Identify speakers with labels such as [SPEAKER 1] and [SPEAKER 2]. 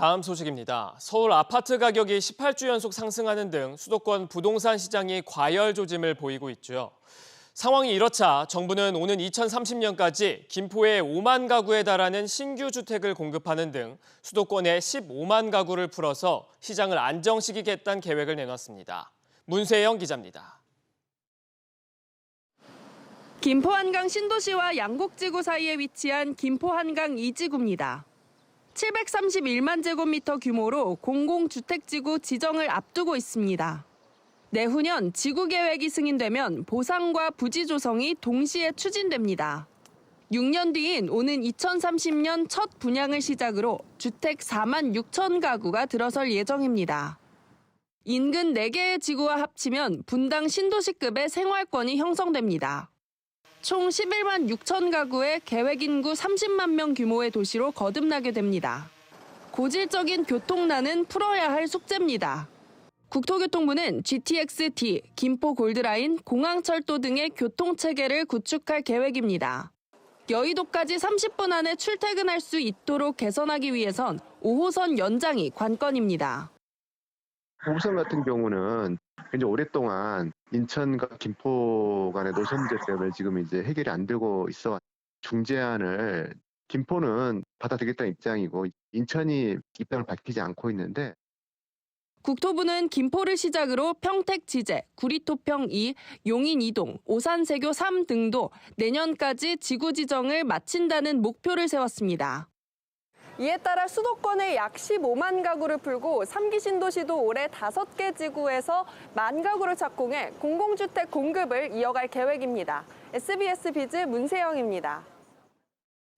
[SPEAKER 1] 다음 소식입니다. 서울 아파트 가격이 18주 연속 상승하는 등 수도권 부동산 시장이 과열 조짐을 보이고 있죠. 상황이 이렇자 정부는 오는 2030년까지 김포에 5만 가구에 달하는 신규 주택을 공급하는 등 수도권에 15만 가구를 풀어서 시장을 안정시키겠다는 계획을 내놨습니다. 문세영 기자입니다.
[SPEAKER 2] 김포 한강 신도시와 양곡지구 사이에 위치한 김포 한강 2지구입니다. 731만 제곱미터 규모로 공공주택지구 지정을 앞두고 있습니다. 내후년 지구 계획이 승인되면 보상과 부지 조성이 동시에 추진됩니다. 6년 뒤인 오는 2030년 첫 분양을 시작으로 주택 4만 6천 가구가 들어설 예정입니다. 인근 4개의 지구와 합치면 분당 신도시급의 생활권이 형성됩니다. 총 11만 6천 가구의 계획 인구 30만 명 규모의 도시로 거듭나게 됩니다. 고질적인 교통난은 풀어야 할 숙제입니다. 국토교통부는 GTX-D, 김포 골드라인, 공항철도 등의 교통체계를 구축할 계획입니다. 여의도까지 30분 안에 출퇴근할 수 있도록 개선하기 위해선 5호선 연장이 관건입니다.
[SPEAKER 3] 우선 같은 경우는 굉장히 오랫동안 인천과 김포 간의 노선 문제 때문에 지금 이제 해결이 안 되고 있어 중재안을 김포는 받아들이겠다는 입장이고 인천이 입장을 밝히지 않고 있는데
[SPEAKER 2] 국토부는 김포를 시작으로 평택 지제, 구리토평 2, 용인 2동, 오산 세교 3 등도 내년까지 지구 지정을 마친다는 목표를 세웠습니다. 이에 따라 수도권에 약 15만 가구를 풀고 3기 신도시도 올해 5개 지구에서 만 가구를 착공해 공공주택 공급을 이어갈 계획입니다. SBS 비즈 문세영입니다.